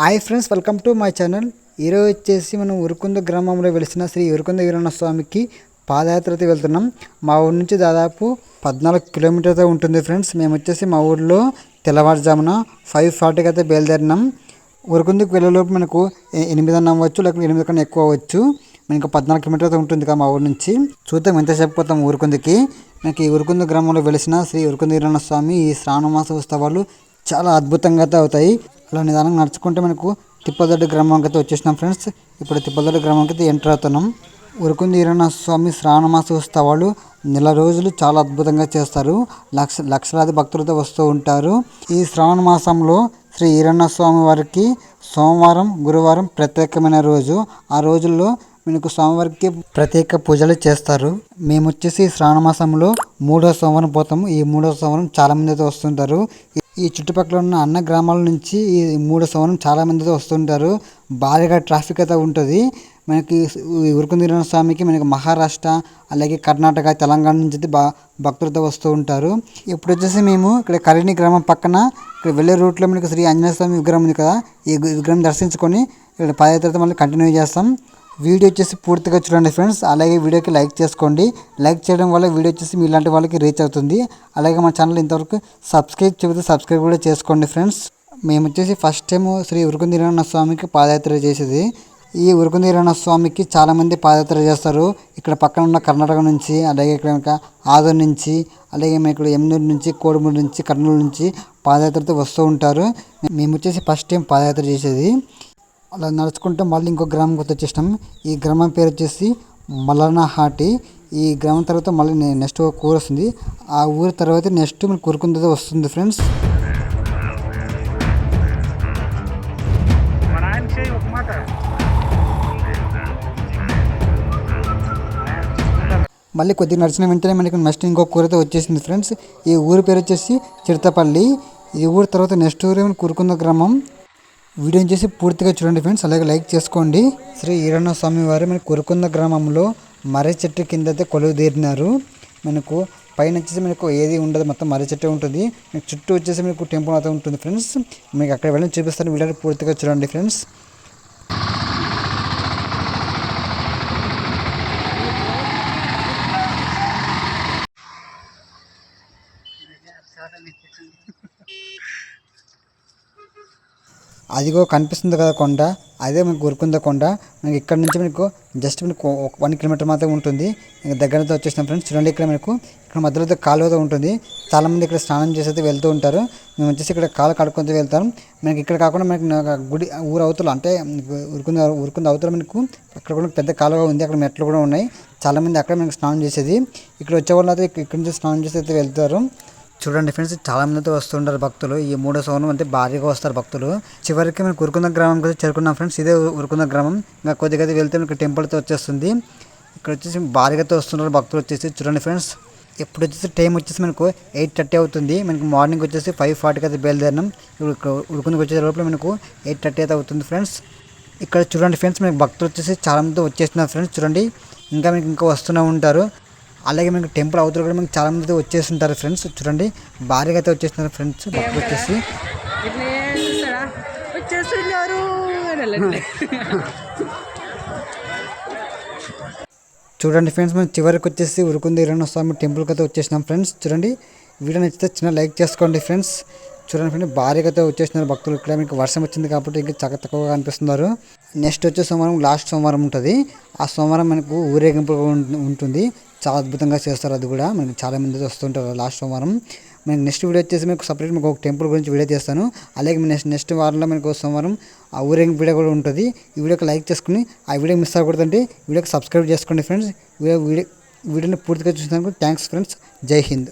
Hi friends welcome to my channel. ఈరోజు వచ్చేసి మనం ఉరుకుంద గ్రామంలో వెలిసిన శ్రీ ఉరుకుంద వీరన్న స్వామికి పాదయాత్రతో వెళ్తున్నాం. మా ఊరి నుంచి దాదాపు పద్నాలుగు కిలోమీటర్తో ఉంటుంది ఫ్రెండ్స్. మేము వచ్చేసి మా ఊర్లో తెల్లవారుజామున ఫైవ్ ఫార్టీకి అయితే బయలుదేరినాం. ఉరుకుందుకు వెళ్ళేలోపు మనకు ఎనిమిది అన్న అవ్వచ్చు లేకపోతే ఎనిమిది కన్నా ఎక్కువ అవ్వచ్చు. మనకి పద్నాలుగు కిలోమీటర్తో ఉంటుంది కదా మా ఊరి నుంచి. చూద్దాం ఎంతసేపు పోతాం ఊరుకుందికి మనకి ఈ ఉరుకుంద గ్రామంలో వెలిసిన శ్రీ ఉరుకుంద వీరన్న స్వామి ఈ శ్రావణ మాస ఉత్సవాలు చాలా అద్భుతంగా అయితే అవుతాయి. అలా నిదానంగా నడుచుకుంటే మనకు తిప్పదొడ్డి గ్రామంకి అయితే వచ్చేసినాం ఫ్రెండ్స్. ఇప్పుడు తిప్పదొడ్డి గ్రామంకి అయితే ఎంటర్ అవుతున్నాం. ఉరుకుంది ఈరన్న స్వామి శ్రావణమాస ఉత్సవాలు నెల రోజులు చాలా అద్భుతంగా చేస్తారు. లక్ష లక్షలాది భక్తులతో వస్తూ ఉంటారు. ఈ శ్రావణ మాసంలో శ్రీ ఈరన్న స్వామి వారికి సోమవారం గురువారం ప్రత్యేకమైన రోజు. ఆ రోజుల్లో మనకు స్వామివారికి ప్రత్యేక పూజలు చేస్తారు. మేము వచ్చేసి శ్రావణ మాసంలో మూడో సోమవారం పోతాము. ఈ మూడో సోమవారం చాలా మంది అయితే వస్తుంటారు. ఈ చుట్టుపక్కల ఉన్న అన్న గ్రామాల నుంచి ఈ మూడు సంవత్సరం చాలామందితో వస్తుంటారు. భారీగా ట్రాఫిక్ అయితే ఉంటుంది. మనకి ఉరుకుందిరణ స్వామికి మనకి మహారాష్ట్ర అలాగే కర్ణాటక తెలంగాణ నుంచి అయితే బా భక్తులతో వస్తూ ఉంటారు. ఇప్పుడు వచ్చేసి మేము ఇక్కడ కరిణి గ్రామం పక్కన ఇక్కడ వెళ్ళే రూట్లో మనకి శ్రీ ఆంజనేయ స్వామి విగ్రహం ఉంది కదా. ఈ విగ్రహం దర్శించుకొని ఇక్కడ పాదయాత్ర మళ్ళీ కంటిన్యూ చేస్తాం. వీడియో వచ్చేసి పూర్తిగా చూడండి ఫ్రెండ్స్ అలాగే వీడియోకి లైక్ చేసుకోండి. లైక్ చేయడం వల్ల వీడియో వచ్చేసి మీ ఇలాంటి వాళ్ళకి రీచ్ అవుతుంది. అలాగే మా ఛానల్ ఇంతవరకు సబ్స్క్రైబ్ చెబితే సబ్స్క్రైబ్ కూడా చేసుకోండి ఫ్రెండ్స్ మేము వచ్చేసి ఫస్ట్ టైం శ్రీ ఉరుకుందీరణ స్వామికి పాదయాత్ర చేసేది. ఈ ఉరుకుందీరణ స్వామికి చాలామంది పాదయాత్ర చేస్తారు. ఇక్కడ పక్కన ఉన్న కర్ణాటక నుంచి అలాగే ఇక్కడ ఆదూరు నుంచి అలాగే మేము ఇక్కడ ఎమ్నూరు నుంచి కోడుమూరు నుంచి కర్నూలు నుంచి పాదయాత్రతో వస్తూ ఉంటారు. మేము వచ్చేసి ఫస్ట్ టైం పాదయాత్ర చేసేది. అలా నడుచుకుంటే మళ్ళీ ఇంకో గ్రామం కొత్త వచ్చేసినాం ఈ గ్రామం పేరు వచ్చేసి మలనహాటి ఈ గ్రామం తర్వాత మళ్ళీ నెక్స్ట్ ఒక ఊరు వస్తుంది. ఆ ఊరి తర్వాత నెక్స్ట్ మనకు కురుకుంద వస్తుంది ఫ్రెండ్స్. మళ్ళీ కొద్దిగా నడిచిన వెంటనే మనకి నెక్స్ట్ ఇంకో కూరతో వచ్చేసింది ఫ్రెండ్స్. ఈ ఊరి పేరు వచ్చేసి చిరుతపల్లి. ఈ ఊరి తర్వాత నెక్స్ట్ ఊరు కురుకుంద గ్రామం. వీడియోని చేసి పూర్తిగా చూడండి ఫ్రెండ్స్. అలాగే లైక్ చేసుకోండి. శ్రీ ఈరణ స్వామి వారు మన కురుకుంద గ్రామంలో మర్రి చెట్టు కింద అయితే కొలువు తీరినారు. మనకు పైన వచ్చేసి మనకు ఏది ఉండదు మొత్తం మర్రి చెట్టు ఉంటుంది. మీకు చుట్టూ వచ్చేసి మీకు టెంపుల్ అయితే ఉంటుంది ఫ్రెండ్స్. మీకు అక్కడ వెళ్ళి చూపిస్తాను వీడియో పూర్తిగా చూడండి ఫ్రెండ్స్. అదిగో కనిపిస్తుంది కదా కొండ. అదే మీకు గురుకుంద కొండ. మీకు ఇక్కడ నుంచి మీకు జస్ట్ మీకు వన్ కిలోమీటర్ మాత్రమే ఉంటుంది. దగ్గరతో వచ్చేసిన ఫ్రెండ్స్ చూడండి ఇక్కడ మీకు ఇక్కడ మధ్యలో కాలువతో ఉంటుంది. చాలామంది ఇక్కడ స్నానం చేసి వెళ్తూ ఉంటారు. మేము వచ్చేసి ఇక్కడ కాలు కడుక్కొని వెళ్తాం. మనకి ఇక్కడ కాకుండా మనకి గుడి ఊరు అవతల అంటే ఉరుకుంద ఉరుకుంద అవతల మనకు అక్కడ కూడా పెద్ద కాలువ ఉంది. అక్కడ మెట్లు కూడా ఉన్నాయి. చాలామంది అక్కడ మనకి స్నానం చేసేది. ఇక్కడ వచ్చే వాళ్ళు అయితే ఇక్కడ నుంచి స్నానం చేసి అయితే వెళ్తారు. చూడండి ఫ్రెండ్స్ చాలామందితో వస్తుంటారు భక్తులు. ఈ మూడో సోనం అంటే భారీగా వస్తారు భక్తులు. చివరికి మేము ఉరుకుంద గ్రామం కూడా చేరుకున్నాం ఫ్రెండ్స్ ఇదే ఉరుకుంద గ్రామం. ఇంకా కొద్దిగా వెళ్తే మీకు టెంపుల్తో వచ్చేస్తుంది. ఇక్కడ వచ్చేసి భారీగాతో వస్తున్నారు భక్తులు వచ్చేసి. చూడండి ఫ్రెండ్స్ ఎప్పుడు వచ్చేసి టైం వచ్చేసి మనకు ఎయిట్ థర్టీ అవుతుంది. మనకి మార్నింగ్ వచ్చేసి ఫైవ్ ఫార్టీకి అయితే బయలుదేరినాం. ఇప్పుడు ఉరుకుందకి వచ్చే లోపల మనకు ఎయిట్ థర్టీ అయితే అవుతుంది ఫ్రెండ్స్ ఇక్కడ చూడండి ఫ్రెండ్స్ మనకి భక్తులు వచ్చేసి చాలా మంది వచ్చేస్తున్నారు ఫ్రెండ్స్ చూడండి ఇంకా మీకు ఇంకా వస్తూనే ఉంటారు. అలాగే మనకి టెంపుల్ అవతల కూడా మనకి చాలా మంది వచ్చేస్తుంటారు ఫ్రెండ్స్. చూడండి భారీగా అయితే వచ్చేస్తున్నారు ఫ్రెండ్స్. భక్తులు వచ్చేసి. చూడండి ఫ్రెండ్స్ మనం చివరికి వచ్చేసి ఉరుకుంది ఇరణ స్వామి టెంపుల్కి అయితే వచ్చేసినాం ఫ్రెండ్స్. చూడండి వీడియో నచ్చితే చిన్న లైక్ చేసుకోండి ఫ్రెండ్స్. చూడండి ఫ్రెండ్ భారీగా వచ్చేసినారు భక్తులు. ఇక్కడ మీకు వర్షం వచ్చింది కాబట్టి ఇంకా చక్క తక్కువగా అనిపిస్తున్నారు నెక్స్ట్ వచ్చే సోమవారం లాస్ట్ సోమవారం ఉంటుంది. ఆ సోమవారం మనకు ఊరేగింపు ఉంటుంది. చాలా అద్భుతంగా చేస్తారు అది కూడా. మనకి చాలామంది వస్తుంటారు లాస్ట్ సోమవారం. మనకి నెక్స్ట్ వీడియో వచ్చేసి మీకు సపరేట్ మీకు ఒక టెంపుల్ గురించి వీడియో చేస్తాను. అలాగే నెక్స్ట్ నెక్స్ట్ వారంలో మనకు సోమవారం ఆ ఊరేగింపు వీడియో కూడా ఉంటుంది. ఈ వీడియోకి లైక్ చేసుకుని ఆ వీడియో మిస్ అవ్వకూడదంటే వీడియోకి సబ్స్క్రైబ్ చేసుకోండి ఫ్రెండ్స్. వీడియో వీడియో వీడియోని పూర్తిగా చూసినందుకు థ్యాంక్స్ ఫ్రెండ్స్ జై హింద్.